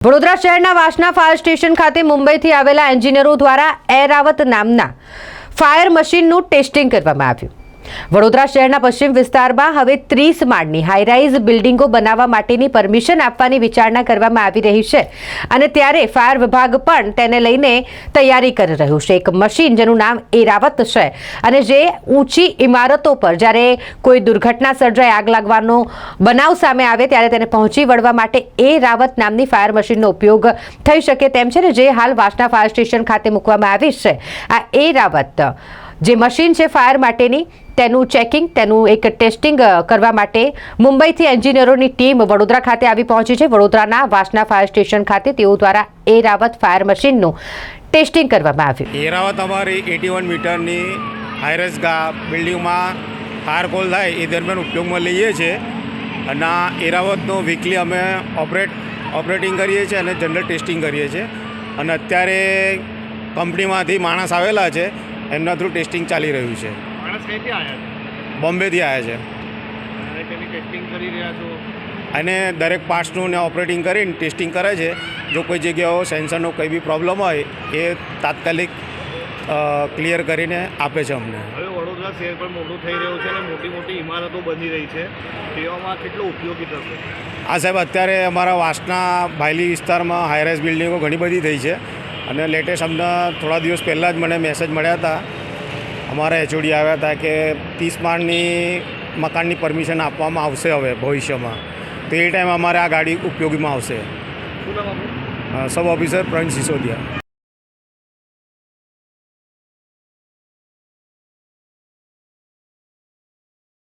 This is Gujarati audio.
વડોદરા શહેરના વાસના ફાયર સ્ટેશન ખાતે મુંબઈથી આવેલા એન્જિનિયરો દ્વારા એરાવત નામના ફાયર મશીનનું ટેસ્ટિંગ કરવામાં આવ્યું. વડોદરા શહેરના પશ્ચિમ વિસ્તારમાં હવે ત્રીસ માળની હાઈરાઇઝ બિલ્ડિંગો બનાવવા માટેની પરમિશન આપવાની વિચારણા કરવામાં આવી રહી છે. અને ત્યારે ફાયર વિભાગ પણ તેને લઈને તૈયારી કરી રહ્યું છે. એક મશીન જેનું નામ એરાવત છે અને જે ઊંચી ઇમારતો પર જ્યારે કોઈ દુર્ઘટના સર્જાય, આગ લાગવાનો બનાવ સામે આવે ત્યારે તેને પહોંચી વળવા માટે એ રાવત નામની ફાયર મશીનનો ઉપયોગ થઈ શકે તેમ છે ને જે હાલ વાસના ફાયર સ્ટેશન ખાતે મૂકવામાં આવી છે. આ એ રાવત જે મશીન છે ફાયર માટેની, તેનું ચેકિંગ તેનું એક ટેસ્ટિંગ કરવા માટે મુંબઈથી એન્જિનિયરોની ટીમ વડોદરા ખાતે આવી પહોંચી છે. વડોદરાના વાસના ફાયર સ્ટેશન ખાતે તેઓ દ્વારા એ રાવત ફાયર મશીનનું ટેસ્ટિંગ કરવામાં આવ્યું. એરાવત અમારી એટી વન મીટરની હાઈરસ બિલ્ડિંગમાં ફાયર કોલ થાય, એ દરમિયાન ઉપયોગમાં લઈએ છીએ. અને એરાવતનો વીકલી અમે ઓપરેટ ઓપરેટિંગ કરીએ છીએ અને જનરલ ટેસ્ટિંગ કરીએ છીએ. અને અત્યારે કંપનીમાંથી માણસ આવેલા છે એમના થ્રુ ટેસ્ટિંગ ચાલી રહ્યું છે. માણસ કઈથી આવ્યા બોમ્બેથી આવ્યા છે. છે અને ટેસ્ટિંગ કરી રહ્યા છો? અને દરેક પાર્ટ્સનું ને ઓપરેટિંગ કરીને ટેસ્ટિંગ કરે છે. જો કોઈ જગ્યાઓ સેન્સરનો કોઈ બી પ્રોબ્લેમ હોય એ તાત્કાલિક ક્લિયર કરીને આપે છે અમને. હવે વડોદરા શહેર પણ મોટું થઈ રહ્યું છે અને મોટી મોટી ઇમારતો બની રહી છે. તેવામાં કેટલો ઉપયોગી થશે? આ સાહેબ અત્યારે અમારા વાસના ભાયલી વિસ્તારમાં હાઈરાઇઝ બિલ્ડિંગો ઘણી બધી થઈ છે. અને લેટેસ્ટ અમને થોડા દિવસ પહેલાં જ મને મેસેજ મળ્યા હતા. અમારા એચઓડી આવ્યા હતા કે ત્રીસ માળની મકાનની પરમિશન આપવામાં આવશે હવે ભવિષ્યમાં. તો એ ટાઈમ અમારે આ ગાડી ઉપયોગીમાં આવશે. Sub officer Pravin Sisodiya.